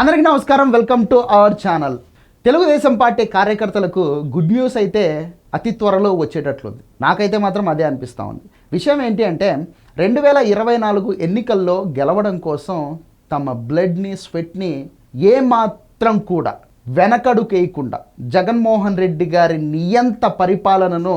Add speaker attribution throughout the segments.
Speaker 1: అందరికీ నమస్కారం. Welcome to our channel. Telugu Desam party కార్యకర్తలకు గుడ్ న్యూస్ అయితే అతి త్వరలో వచ్చేటట్లుంది. నాకైతే మాత్రం అదే అనిపిస్తూ ఉంది. విషయం ఏంటి అంటే రెండు వేల ఇరవై నాలుగు ఎన్నికల్లో గెలవడం కోసం తమ బ్లడ్ని స్వెట్ని ఏమాత్రం కూడా వెనకడుకేయకుండా జగన్మోహన్ రెడ్డి గారి నియంత పరిపాలనను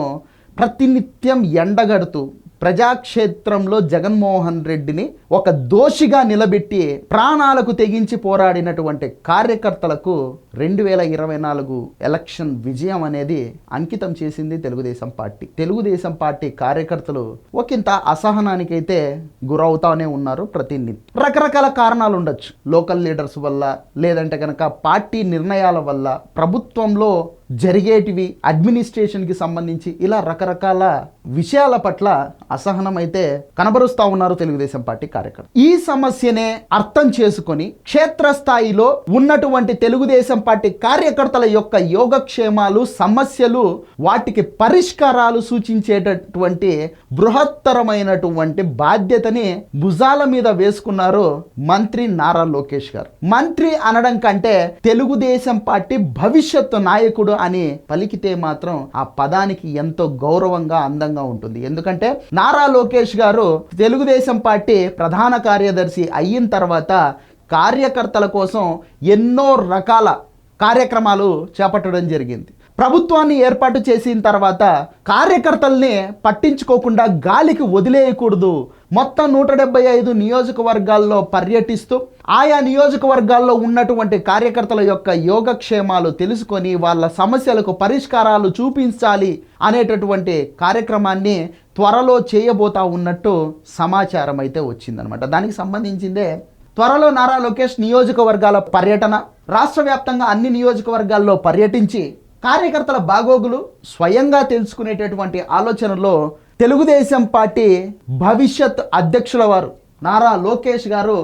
Speaker 1: ప్రతినిత్యం ఎండగడుతూ ప్రజాక్షేత్రంలో జగన్మోహన్ రెడ్డిని ఒక దోషిగా నిలబెట్టి ప్రాణాలకు తెగించి పోరాడినటువంటి కార్యకర్తలకు రెండు వేల ఇరవై నాలుగు ఎలక్షన్ విజయం అనేది అంకితం చేసింది తెలుగుదేశం పార్టీ. తెలుగుదేశం పార్టీ కార్యకర్తలు ఒకంత అసహనానికైతే గురవుతానే ఉన్నారు ప్రతినిధి. రకరకాల కారణాలు ఉండొచ్చు. లోకల్ లీడర్స్ వల్ల లేదంటే కనుక పార్టీ నిర్ణయాల వల్ల ప్రభుత్వంలో జరిగేటివి అడ్మినిస్ట్రేషన్కి సంబంధించి ఇలా రకరకాల విషయాల పట్ల అసహనం అయితే కనబరుస్తూ ఉన్నారు తెలుగుదేశం పార్టీ కార్యకర్తలు. ఈ సమస్యనే అర్థం చేసుకొని క్షేత్రస్థాయిలో ఉన్నటువంటి తెలుగుదేశం పార్టీ కార్యకర్తల యొక్క యోగక్షేమాలు సమస్యలు వాటికి పరిష్కారాలు సూచించేటటువంటి బృహత్తరమైనటువంటి బాధ్యతని భుజాల మీద వేసుకున్నారు మంత్రి నారా లోకేష్ గారు. మంత్రి అనడం కంటే తెలుగుదేశం పార్టీ భవిష్యత్తు నాయకుడు అని పలికితే మాత్రం ఆ పదానికి ఎంతో గౌరవంగా అందంగా ఉంటుంది. ఎందుకంటే నారా లోకేష్ గారు తెలుగుదేశం పార్టీ ప్రధాన కార్యదర్శి అయిన తర్వాత కార్యకర్తల కోసం ఎన్నో రకాల కార్యక్రమాలు చేపట్టడం జరిగింది. ప్రభుత్వాన్ని ఏర్పాటు చేసిన తర్వాత కార్యకర్తల్ని పట్టించుకోకుండా గాలికి వదిలేయకూడదు. మొత్తం నూట డెబ్బై ఐదు నియోజకవర్గాల్లో పర్యటిస్తూ ఆయా నియోజకవర్గాల్లో ఉన్నటువంటి కార్యకర్తల యొక్క యోగక్షేమాలు తెలుసుకొని వాళ్ళ సమస్యలకు పరిష్కారాలు చూపించాలి అనేటటువంటి కార్యక్రమాన్ని త్వరలో చేయబోతా ఉన్నట్టు సమాచారం అయితే వచ్చిందనమాట దానికి సంబంధించిందే త్వరలో నారా లోకేష్ నియోజకవర్గాల పర్యటన రాష్ట్ర వ్యాప్తంగా అన్ని నియోజకవర్గాల్లో పర్యటించి కార్యకర్తల బాగోగులు స్వయంగా తెలుసుకునేటటువంటి ఆలోచనలో తెలుగుదేశం పార్టీ భవిష్యత్ అధ్యక్షుల వారు నారా లోకేష్ గారు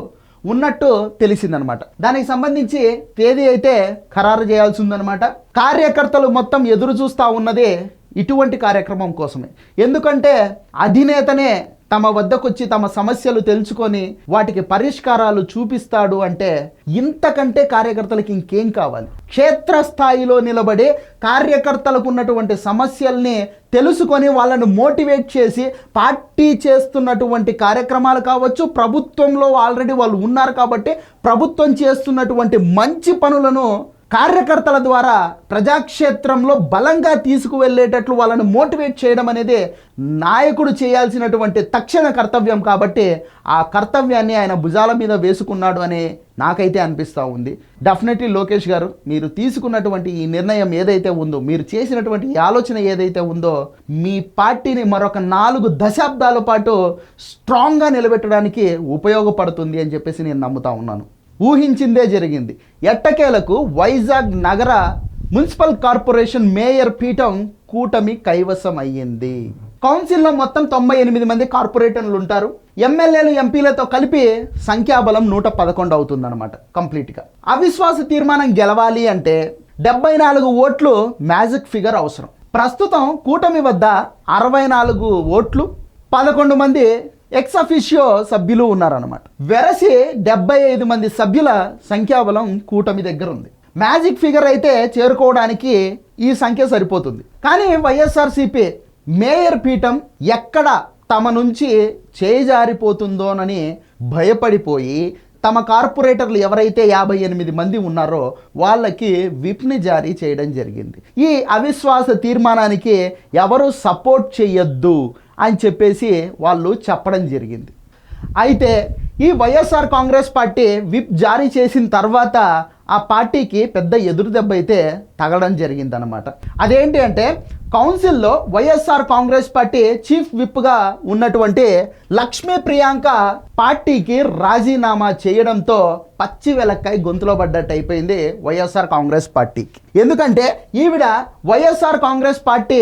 Speaker 1: ఉన్నట్టు తెలిసిందనమాట. దానికి సంబంధించి తేదీ అయితే ఖరారు చేయాల్సి ఉందనమాట కార్యకర్తలు మొత్తం ఎదురు చూస్తూ ఉన్నది ఇటువంటి కార్యక్రమం కోసమే. ఎందుకంటే అధినేతనే తమ వద్దకొచ్చి తమ సమస్యలు తెలుసుకొని వాటికి పరిష్కారాలు చూపిస్తాడు అంటే ఇంతకంటే కార్యకర్తలకు ఇంకేం కావాలి? క్షేత్రస్థాయిలో నిలబడి కార్యకర్తలకు ఉన్నటువంటి సమస్యల్ని తెలుసుకొని వాళ్ళను మోటివేట్ చేసి పార్టీ చేస్తున్నటువంటి కార్యక్రమాలు కావచ్చు ప్రభుత్వంలో ఆల్రెడీ వాళ్ళు ఉన్నారు కాబట్టి ప్రభుత్వం చేస్తున్నటువంటి మంచి పనులను కార్యకర్తల ద్వారా ప్రజాక్షేత్రంలో బలంగా తీసుకువెళ్ళేటట్లు వాళ్ళని మోటివేట్ చేయడం అనేది నాయకుడు చేయాల్సినటువంటి తక్షణ కర్తవ్యం కాబట్టి ఆ కర్తవ్యాన్ని ఆయన భుజాల మీద వేసుకున్నాడు అని నాకైతే అనిపిస్తూ ఉంది. డెఫినెట్లీ లోకేష్ గారు మీరు తీసుకున్నటువంటి ఈ నిర్ణయం ఏదైతే ఉందో మీరు చేసినటువంటి ఈ ఆలోచన ఏదైతే ఉందో మీ పార్టీని మరొక నాలుగు దశాబ్దాల పాటు స్ట్రాంగ్గా నిలబెట్టడానికి ఉపయోగపడుతుంది అని చెప్పేసి నేను నమ్ముతా ఉన్నాను. ఊహించిందే జరిగింది. ఎట్టకేలకు వైజాగ్ నగర మున్సిపల్ కార్పొరేషన్ మేయర్ పీఠం కూటమి కైవసం అయ్యింది. కౌన్సిల్లో మొత్తం తొంభై ఎనిమిది మంది కార్పొరేటర్లు ఉంటారు. ఎమ్మెల్యేలు ఎంపీలతో కలిపి సంఖ్యాబలం నూట పదకొండు అవుతుందన్నమాట కంప్లీట్గా. అవిశ్వాస తీర్మానం గెలవాలి అంటే డెబ్బై నాలుగు ఓట్లు మ్యాజిక్ ఫిగర్ అవసరం. ప్రస్తుతం కూటమి వద్ద అరవై నాలుగు ఓట్లు పదకొండు మంది ఎక్స్ అఫిషియో సభ్యులు ఉన్నారన్నమాట. వెరసి డెబ్బై ఐదు మంది సభ్యుల సంఖ్యాబలం కూటమి దగ్గర ఉంది. మ్యాజిక్ ఫిగర్ అయితే చేరుకోవడానికి ఈ సంఖ్య సరిపోతుంది. కానీ వైఎస్ఆర్సీపీ మేయర్ పీఠం ఎక్కడ తమ నుంచి చేజారిపోతుందోనని భయపడిపోయి తమ కార్పొరేటర్లు ఎవరైతే యాభై ఎనిమిది మంది ఉన్నారో వాళ్ళకి విప్ని జారీ చేయడం జరిగింది. ఈ అవిశ్వాస తీర్మానానికి ఎవరు సపోర్ట్ చేయొద్దు అని చెప్పేసి వాళ్ళు చెప్పడం జరిగింది. అయితే ఈ వైఎస్ఆర్ కాంగ్రెస్ పార్టీ విప్ జారీ చేసిన తర్వాత ఆ పార్టీకి పెద్ద ఎదురు దెబ్బ అయితే తగలడం జరిగిందనమాట అదేంటి అంటే కౌన్సిల్లో వైఎస్ఆర్ కాంగ్రెస్ పార్టీ చీఫ్ విప్గా ఉన్నటువంటి లక్ష్మీ ప్రియాంక పార్టీకి రాజీనామా చేయడంతో పచ్చి వెలక్కాయ గొంతులో పడ్డట్టు అయిపోయింది వైఎస్ఆర్ కాంగ్రెస్ పార్టీకి. ఎందుకంటే ఈవిడ వైఎస్ఆర్ కాంగ్రెస్ పార్టీ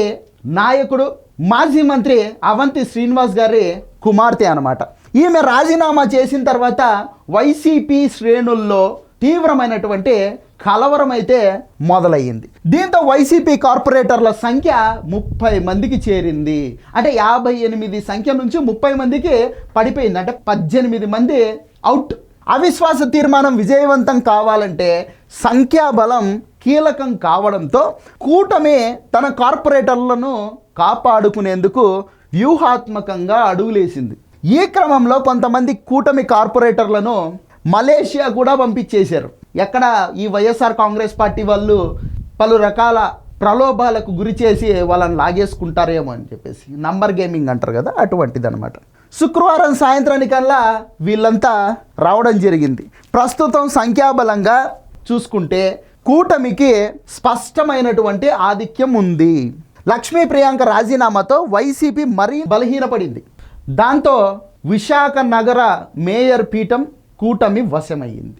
Speaker 1: నాయకుడు మాజీ మంత్రి అవంతి శ్రీనివాస్ గారి కుమార్తె అనమాట ఈమె రాజీనామా చేసిన తర్వాత వైసీపీ శ్రేణుల్లో తీవ్రమైనటువంటి కలవరం అయితే మొదలయ్యింది. దీంతో వైసీపీ కార్పొరేటర్ల సంఖ్య ముప్పై మందికి చేరింది. అంటే యాభై ఎనిమిది సంఖ్య నుంచి ముప్పై మందికి పడిపోయింది. అంటే పద్దెనిమిది మంది అవుట్. అవిశ్వాస తీర్మానం విజయవంతం కావాలంటే సంఖ్యాబలం కీలకం కావడంతో కూటమి తన కార్పొరేటర్లను కాపాడుకునేందుకు వ్యూహాత్మకంగా అడుగులేసింది. ఈ క్రమంలో కొంతమంది కూటమి కార్పొరేటర్లను మలేషియా కూడా పంపించేశారు. ఎక్కడ ఈ వైఎస్ఆర్ కాంగ్రెస్ పార్టీ వాళ్ళు పలు రకాల ప్రలోభాలకు గురి చేసి వాళ్ళని లాగేసుకుంటారేమో అని చెప్పేసి నంబర్ గేమింగ్ అంటారు కదా అటువంటిది అనమాట శుక్రవారం సాయంత్రానికల్లా వీళ్ళంతా రావడం జరిగింది. ప్రస్తుతం సంఖ్యాబలంగా చూసుకుంటే కూటమికి స్పష్టమైనటువంటి ఆధిక్యం ఉంది. లక్ష్మీ ప్రియాంక రాజీనామాతో వైసీపీ మరీ బలహీనపడింది. దాంతో విశాఖ నగర మేయర్ పీఠం కూటమి వశమయ్యింది